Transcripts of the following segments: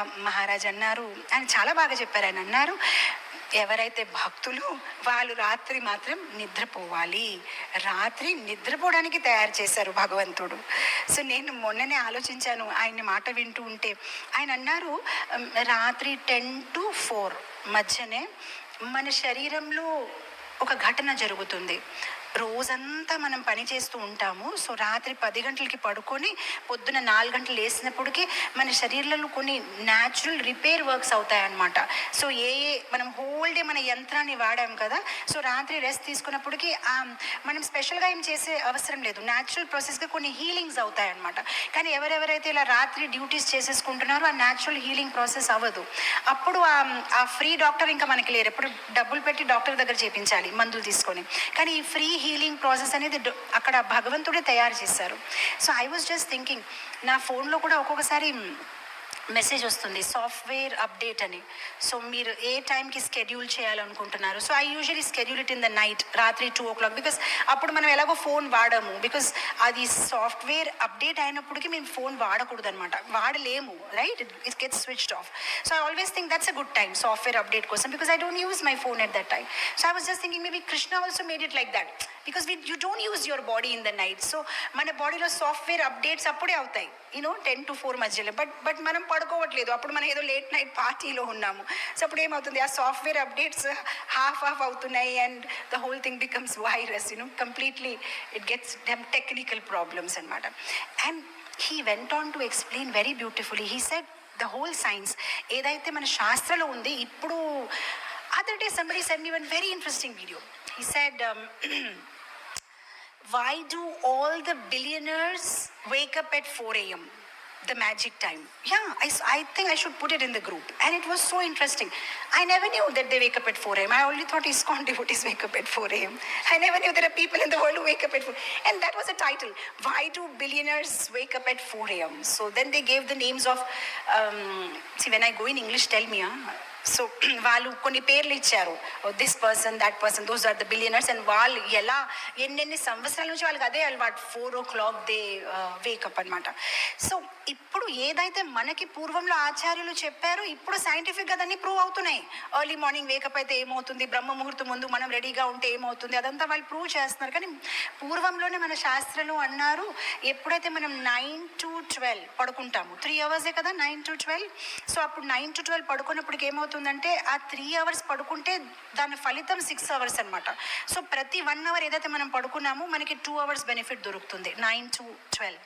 మహారాజ్ అన్నారు. ఆయన చాలా బాగా చెప్పారు. ఆయన అన్నారు ఎవరైతే భక్తులు వాళ్ళు రాత్రి మాత్రం నిద్రపోవాలి. రాత్రి నిద్రపోవడానికి తయారు చేశారు భగవంతుడు. సో నేను మొన్ననే ఆలోచించాను ఆయన మాట వింటూ ఉంటే. ఆయన అన్నారు రాత్రి టెన్ టు ఫోర్ మధ్యనే మన శరీరంలో ఒక ఘటన జరుగుతుంది. రోజంతా మనం పని చేస్తూ ఉంటాము. సో రాత్రి పది గంటలకి పడుకొని పొద్దున నాలుగు గంటలు వేసినప్పటికీ మన శరీరంలో కొన్ని న్యాచురల్ రిపేర్ వర్క్స్ అవుతాయన్నమాట. సో ఏ ఏ మనం హోల్ డే మన యంత్రాన్ని వాడాం కదా సో రాత్రి రెస్ట్ తీసుకున్నప్పటికీ మనం స్పెషల్గా ఏం చేసే అవసరం లేదు. న్యాచురల్ ప్రాసెస్గా కొన్ని హీలింగ్స్ అవుతాయన్నమాట. కానీ ఎవరెవరైతే ఇలా రాత్రి డ్యూటీస్ చేసేసుకుంటున్నారో ఆ న్యాచురల్ హీలింగ్ ప్రాసెస్ అవ్వదు. అప్పుడు ఆ- ఆ ఫ్రీ డాక్టర్ ఇంకా మనకి లేరు. ఎప్పుడు డబ్బులు పెట్టి డాక్టర్ దగ్గర చేపించాలి. మందులు తీసుకొని. కానీ ఈ ఫ్రీ హీలింగ్ ప్రాసెస్ అనేది అక్కడ భగవంతుడే తయారు చేశారు. So I was just thinking నా ఫోన్లో కూడా ఒక్కొక్కసారి మెసేజ్ వస్తుంది సాఫ్ట్వేర్ అప్డేట్ అని. సో మీరు ఏ టైంకి స్కెడ్యూల్ చేయాలనుకుంటున్నారు? So I usually schedule it in the night రాత్రి టూ ఓ క్లాక్ బికాస్ అప్పుడు మనం ఎలాగో ఫోన్ వాడము. బికాస్ అది సాఫ్ట్వేర్ అప్డేట్ అయినప్పటికీ మేము ఫోన్ వాడకూడదు అనమాట వాడలేము right it gets switched off so I always think that's a good time software update కోసం. Because I don't use my phone at that time so I was just thinking maybe Krishna also made it like that because we you don't use your body in the night so మన బాడీలో software updates అప్పుడే అవుతాయి. You know ten to four మధ్యలో. But but మనం పడుకోవట్లేదు. అప్పుడు మనం ఏదో లేట్ నైట్ పార్టీలో ఉన్నాము. సో అప్పుడు ఏమవుతుంది? ఆ సాఫ్ట్వేర్ అప్డేట్స్ హాఫ్ హాఫ్ అవుతున్నాయి and the whole thing becomes virus you know completely it gets them technical problems అనమాట and he went on to explain very beautifully he set the whole science ఏదైతే మన శాస్త్రంలో ఉంది ఇప్పుడు Other day, somebody sent me one very interesting video. He said, um, Why do all the billionaires wake up at 4 a.m.? The magic time. Yeah, I, I think I should put it in the group. And it was so interesting. I never knew that they wake up at 4 a.m. I only thought ISKCON devotees wake up at 4 a.m. I never knew there are people in the world who wake up at 4 And that was a title. Why do billionaires wake up at 4 a.m.? So then they gave the names of, um, see, when I go in English, tell me, huh? So వాళ్ళు కొన్ని పేర్లు ఇచ్చారు. This person that person those are the billionaires and వాళ్ళు ఎలా ఎన్నెన్ని సంవత్సరాల నుంచి వాళ్ళకి అదే అలవాటు four o'clock they wake up అనమాట సో ఇప్పుడు ఏదైతే మనకి పూర్వంలో ఆచార్యులు చెప్పారో ఇప్పుడు సైంటిఫిక్గా దాన్ని ప్రూవ్ అవుతున్నాయి. ఎర్లీ మార్నింగ్ వేకప్ అయితే ఏమవుతుంది? బ్రహ్మ ముహూర్తం ముందు మనం రెడీగా ఉంటే ఏమవుతుంది? అదంతా వాళ్ళు ప్రూవ్ చేస్తున్నారు. కానీ పూర్వంలోనే మన శాస్త్రంలో అన్నారు ఎప్పుడైతే మనం నైన్ టు ట్వెల్వ్ పడుకుంటాము త్రీ అవర్సే కదా నైన్ టు ట్వెల్వ్ సో అప్పుడు నైన్ టు ట్వెల్వ్ పడుకున్నప్పటికి ఏమవుతుందంటే ఆ త్రీ అవర్స్ పడుకుంటే దాని ఫలితం సిక్స్ అవర్స్ అనమాట సో ప్రతి వన్ అవర్ ఏదైతే మనం పడుకున్నామో మనకి టూ అవర్స్ బెనిఫిట్ దొరుకుతుంది. Nine to twelve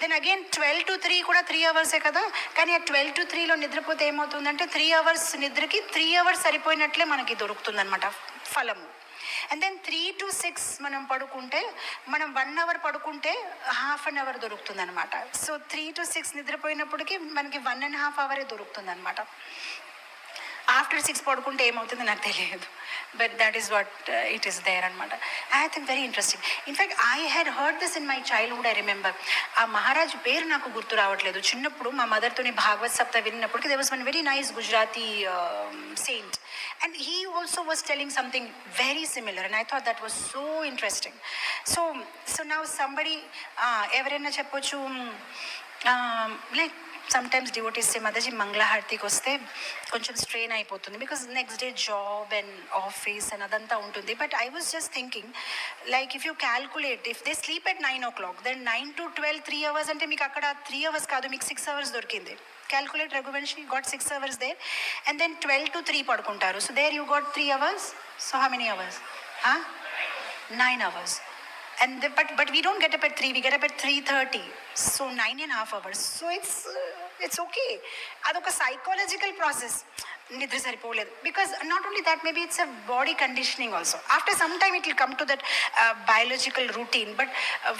then again twelve to three కూడా త్రీ అవర్సే కదా? కానీ ఆ ట్వెల్వ్ టు త్రీలో నిద్రపోతే ఏమవుతుందంటే త్రీ అవర్స్ నిద్రకి త్రీ అవర్స్ సరిపోయినట్లే మనకి దొరుకుతుంది అనమాట ఫలము. And then three to six మనం పడుకుంటే మనం వన్ అవర్ పడుకుంటే హాఫ్ అన్ అవర్ దొరుకుతుంది అనమాట సో త్రీ టు సిక్స్ నిద్రపోయినప్పటికీ మనకి వన్ అండ్ హాఫ్ అవరే దొరుకుతుంది అనమాట ఆఫ్టర్ సిక్స్ పడుకుంటే ఏమవుతుంది నాకు తెలియదు. But that is what it is there అనమాట I think very interesting in fact I had heard this in my childhood I remember ఆ మహారాజ్ పేరు నాకు గుర్తు రావట్లేదు. చిన్నప్పుడు మా మదర్తోని భాగవత్ సప్త విన్నప్పటికీ they was one very nice Gujarati saint and he also was telling something very similar and I thought that was so interesting so so నా somebody ఎవరైనా చెప్పొచ్చు లైక్ సమ్టైమ్స్ డివోటీస్ మదర్జీ మంగళహారతికి వస్తే కొంచెం స్ట్రెయిన్ అయిపోతుంది. Because next day job and office and అదంతా ఉంటుంది. But I was just thinking like if you calculate if they sleep at nine o'clock then nine to twelve three hours అంటే మీకు అక్కడ త్రీ అవర్స్ కాదు మీకు six hours దొరికింది. Calculate Raghuvanshi got six hours there and then twelve to three పడుకుంటారు. So there you got three hours so how many hours nine hours and the, but but we don't get up at 3 we get up at 3.30 so nine and a half hours. So it's uh, it's okay. అదొక psychological process నిద్ర సరిపోలేదు. Because not only that maybe it's a body conditioning also after some time it will come to that biological routine but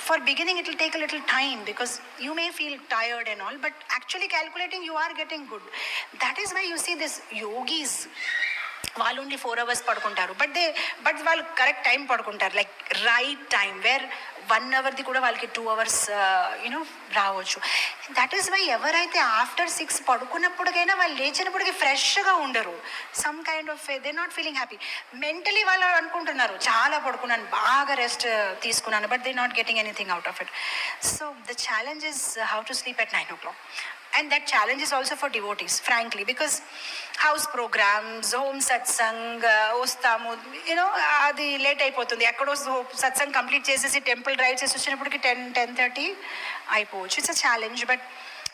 for beginning it will take a little time because you may feel tired and all but actually calculating you are getting good that is why you see this yogis వాళ్ళు only four hours పడుకుంటారు. But they but వాళ్ళు correct time పడుకుంటారు. Like right time where one అవర్ది కూడా వాళ్ళకి two hours you know రావచ్చు. That is why ఎవరైతే after six పడుకున్నప్పటికైనా వాళ్ళు లేచినప్పటికీ ఫ్రెష్గా ఉండరు. Some kind of they not feeling happy mentally వాళ్ళు అనుకుంటున్నారు చాలా పడుకున్నాను బాగా రెస్ట్ uh, తీసుకున్నాను but they not getting anything out of it so the challenge is how to sleep at nine o'clock And that challenge is also for devotees, frankly, because house programs, home satsang, uh, వస్తాము you know అది late అయిపోతుంది ఎక్కడో satsang complete చేసేసి temple drive చేసి వచ్చినప్పటికి ten ten thirty అయిపోవచ్చు. It's a challenge but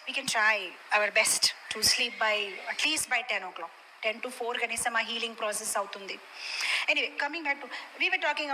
we can try our best to sleep by at least by ten o'clock ten to four కనీసం ఆ హీలింగ్ ప్రాసెస్ అవుతుంది. Anyway coming back to we were talking about